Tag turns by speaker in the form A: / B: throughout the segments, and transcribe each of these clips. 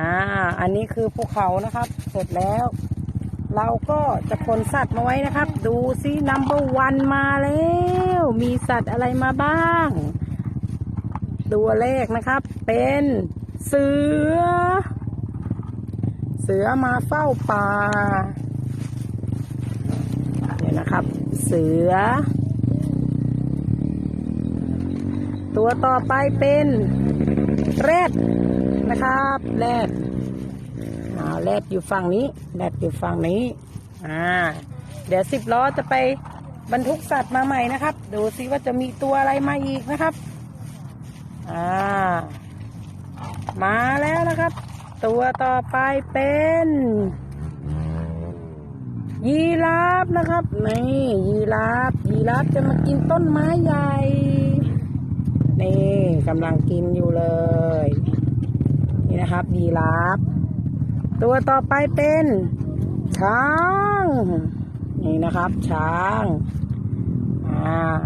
A: อ่า อันนี้คือภูเขานะครับ เสร็จแล้ว เราก็จะขนสัตว์มาไว้นะครับ ดูซินัมเบอร์วันมาแล้ว มีสัตว์อะไรมาบ้าง ตัวแรกนะครับ เป็นเสือ เสือมาเฝ้าป่าเนี่ยนะครับ เสือ ตัวต่อไปเป็นแรด นะครับแรดอ่าแรดอยู่ฝั่งนี้แรดอยู่ฝั่งนี้อ่าเดี๋ยวสิบล้อจะไปบรรทุกสัตว์มาใหม่นะครับ ดูซิว่าจะมีตัวอะไรมาอีกนะครับอ่ามาแล้วนะครับ ตัวต่อไปเป็นยีราฟนะครับนี่ยีราฟยีราฟจะมากินต้นไม้ใหญ่ นี่กำลังกินอยู่เลย นี่นะครับยีราฟตัวต่อไปเป็น ช้าง นี่นะครับ ช้าง อ่า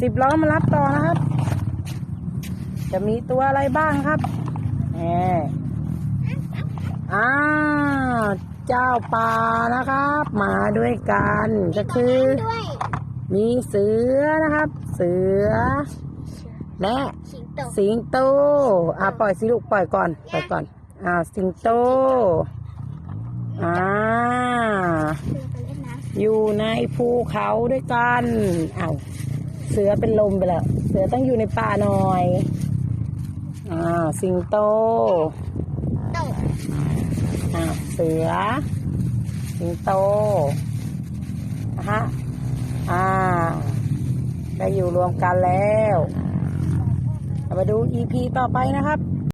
A: สิบล้อมารับต่อนะครับ จะมีตัวอะไรบ้างครับแหมอ้าวเจ้าป่านะครับ มาด้วยกันก็คือ
B: ด้วย
A: มีเสือนะครับ เสือ และ
B: สิงโต
A: สิงโตอ่าปล่อยสิลูกปล่อยก่อนปล่อยก่อนอ่าสิงโตอ่า
B: คือไปเล่นน้ำ
A: อยู่ในภูเขาด้วยกันอ้าวเสือเป็นลมไปแล้วเสือต้องอยู่ในป่าหน่อยอ่าสิงโต
B: โต
A: อ่าเสือ สิงโตนะฮะอ่าได้อยู่รวมกันแล้วเรา มาดู EP ต่อไปนะครับ